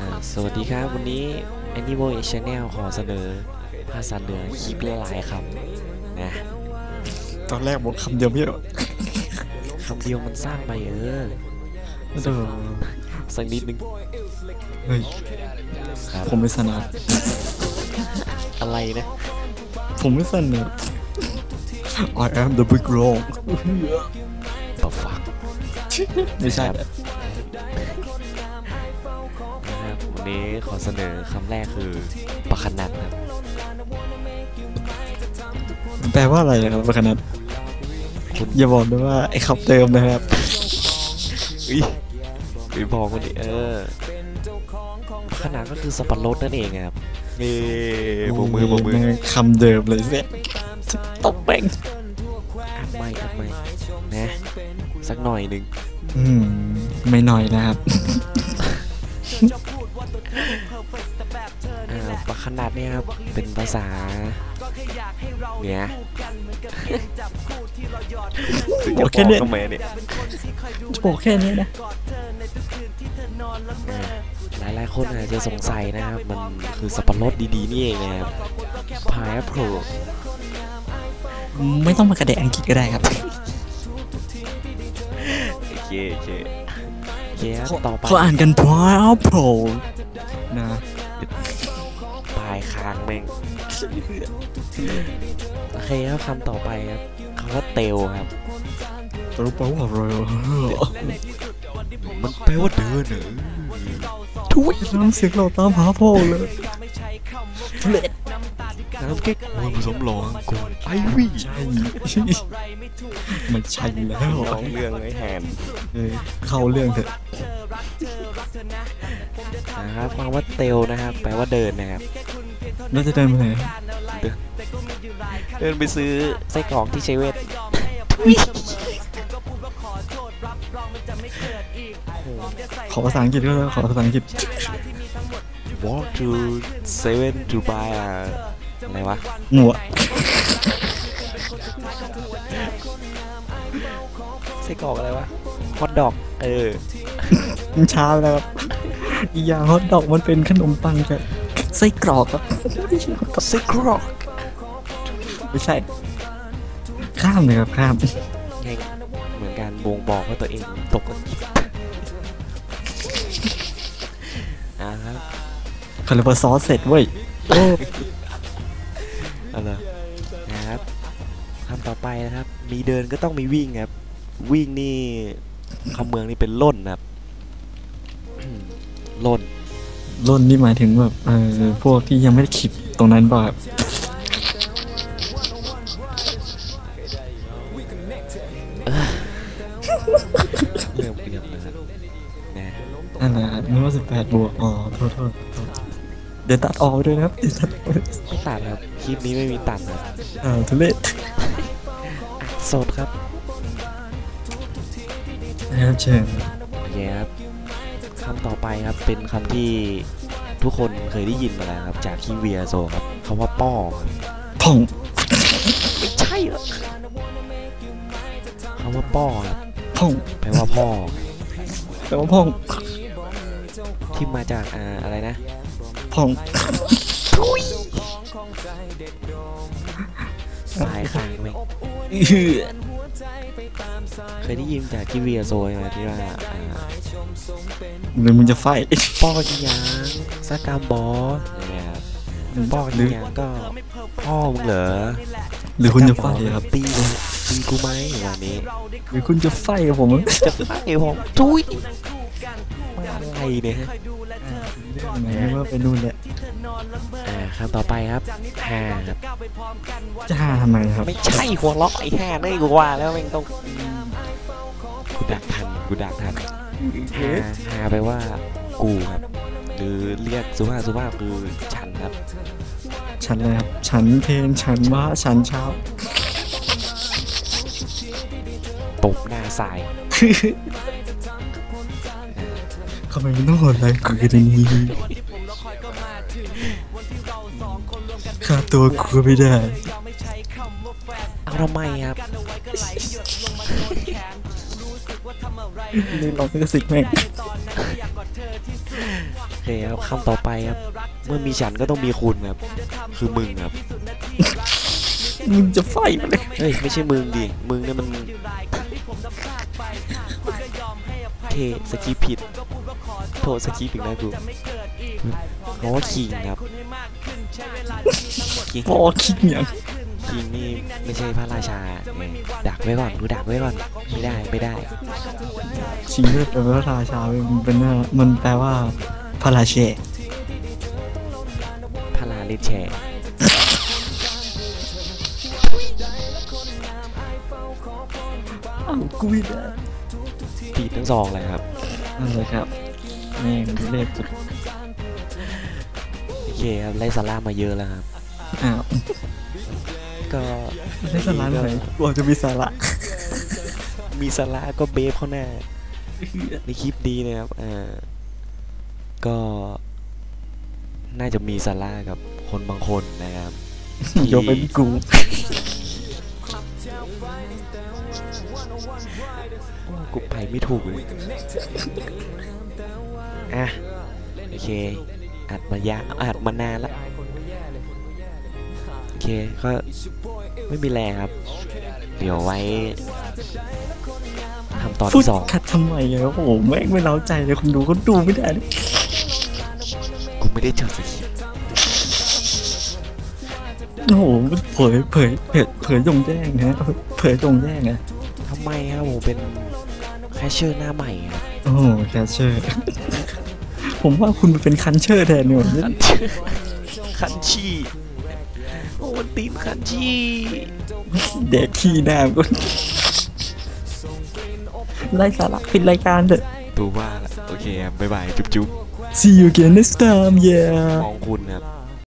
อ่าสวัสดีครับ วันนี้ Animal Channel ขอเสนอภาษาเหนือคลิปหลายๆคำนะตอนแรกบอกคำเดียวไม่ใช่เหรอคำเดียวมันสร้างไปเออเออสักนิดนึงเฮ้ยครับผมไม่สนับอะไรนะ ผมไม่สนับ I am the big wrong ปะฟักไม่ใช่ นะครับวันนี้ขอเสนอคำแรกคือปะขนัดครับแปลว่าอะไรนะครับประคนัดคุณอย่าบอกด้วยว่าไอ้คำเติมนะครับอุ้ยไปบอกคนดิเออปะขนัดก็คือสับปะรดนั่นเองครับนี่โบกมือโบกมือคำเดิมเลยเสียตบแบ่งอัดไม่อัดไม่นะสักหน่อยหนึ่งอืม ไม่น้อยนะครับอ่าปะ ขนาดเนี่ยครับ เป็นภาษาเนี่ยบอกแค่เนี้ยทำไมเนี่ยจะบอกแค่นี้นะหลายหลายๆคนอาจจะสงสัยนะครับ มันคือสับปะรดดีๆนี่เองนะครับพายแอปเปิลไม่ต้องมากระแดะอังกฤษก็ได้ครับโอเคโอเคโอเคครับต่อไปเขาอ่านกันพราโผนะปลายคางแม่งโอเคครับคำต่อไปครับคำว่าเตลครับรู้ปะว่าอะไรมันแปลว่าเดินเหรอทุยน้ำเสียงเราตามหาพ่อเลยทุเรศน้ำเก๊กฮวยผสมหลองกอนไอวี่ใช่ไม่ใช่แล้วร้องเรื่องไอ้แฮนเออเข้าเรื่องเถอะนะครับคำว่าเตลนะครับ แปลว่าเดินนะครับ แล้วจะเดินไปไหนเดินไปซื้อไส้กรอกที่เชเว่นขอภาษาอังกฤษก็ได้ขอภาษาอังกฤษ walk to seven to buy a อะไรวะหนวดไส้กรอกอะไรวะฮอทดอก เออมันช้าไปแล้วครับอีกอย่างฮอทดอกมันเป็นขนมปังกับ ไส้กรอกครับไส้กรอกไม่ใช่ ข้ามเลยครับข้ามไงเหมือนการบ่งบอกว่าตัวเองตกอังกฤษอ่าครับเขาเรียกว่าซอสเสร็จเว้ยโอ้เอาเลยนะครับคำต่อไปนะครับ มีเดินก็ต้องมีวิ่งครับ วิ่งนี่คำเมืองนี่เป็นล่นครับล่น ล่นนี่หมายถึงแบบเออพวกที่ยังไม่ได้ขิดตรงนั้นเปล่ะครับเริ่มเปลี่ยนนะครับนะนั่นแหละนึกว่าสิบแปดบวกอ๋อโทษโทษโทษเดี๋ยวตัดออกไปด้วยนะครับเดี๋ยวตัดออกไปด้วยไม่ตัดครับคลิปนี้ไม่มีตัดครับอ่าทุเรศสดครับนะครับเชิญโอเคครับ คำต่อไปครับเป็นคำที่ทุกคนเคยได้ยินมาแล้วครับ จากคีเวียโซครับคำว่าป้อครับพ่องไม่ใช่หรอกคำว่าป้อครับพ่องแปลว่าพ่อแปลว่าพ่องที่มาจากอ่าอะไรนะพ่องปลายคางไหมอื้อ เคยได้ยินจากคีเวียโซไหมที่ว่าอ่าหรือมึงจะไฟป้อกินยังสักกามบออย่างเงี้ยครับป้อหกิรืนอยังก็พ่อมึงเหรอหรือคุณจะไฟครับตีกูตีกูไหมวันนี้หรือคุณจะไฟกับผมจะไล่ผมทุยอะไรเนี่ยฮะไหนว่าไปนู่นแหละอ่า คำต่อไปครับห้าครับจะหาทำไมครับ ไม่ใช่หัวเราะไอ้ห้านี่กูว่าแล้วแม่งต้องกูดักทันกูดักทันห้าห้าไปลว่ากูครับหรือเรียกสุภาพสุภาพคือฉันครับ ฉันเลยครับ ฉันเพนฉันว่าฉันเช้าตบหน้าสายทำไมมันต้องโหดร้ายกูกันอย่างนี้ ตัวกูก็ไม่ได้เอาทำไมครับนี่ลองก็สิกแม่งครับคำต่อไปครับ เมื่อมีฉันก็ต้องมีคุณครับ คือมึงครับ มึงจะไฟมาเลยเฮ้ยไม่ใช่มึงดิ มึงเนี่ยมันเทสกีผิด โทษสกีผิดนะกูเพราะว่าคิงครับ คิงพอคิดอย่างคิงนี่ไม่ใช่พระราชาไงดักไว้ก่อนกูดักไว้ก่อนไม่ได้ไม่ได้ชิงเลือดเป็นพระราชาเว้ยมันเป็นหน้ามันแปลว่าพระราเชพระลาเลนแชร์อ้าวกูไม่ได้ผิดทั้งสองเลยครับนั่นเลยครับแม่งเล่นจุดโอเคครับไล่ซาร่ามาเยอะแล้วครับ อ้าวก็ไม่ได้สาระเลยกลัวจะมีสาระ มีซาร่าก็เบฟเข้าหน้าในคลิปดีนะครับอ่าก็น่าจะมีซาร่ากับคนบางคนนะครับที่ยกเป็นกูกูไปไม่ถูกเลยอะโอเค อัดมายะอัดมานานละโอเคก็ไม่มีแรงครับ เดี๋ยวไว้ทำตอนพูดที่สองขัดทำไมอะโอ้โหแม่งไม่เล้าใจเลยคนดูเขาดูไม่ได้เลยกูไม่ได้จดสคริปต์โอ้โหเผยเผยเผยเผยจงแจ้งนะเผยจงแจ้งอะทำไมครับผมเป็นแคชเชอร์หน้าใหม่ครับโอ้โหแคชเชอร์ ผมว่าคุณเป็นคันเชอร์แทนเนี่ยคันคันชีโอ้มันตีนคันชีเด็กขี้หน้าก็ไล่สาระปิดรายการเถอะตูว่าละโอเคครับบ๊ายบาย จุ๊บจุ๊บ See you again next time yeah มองคุณครับ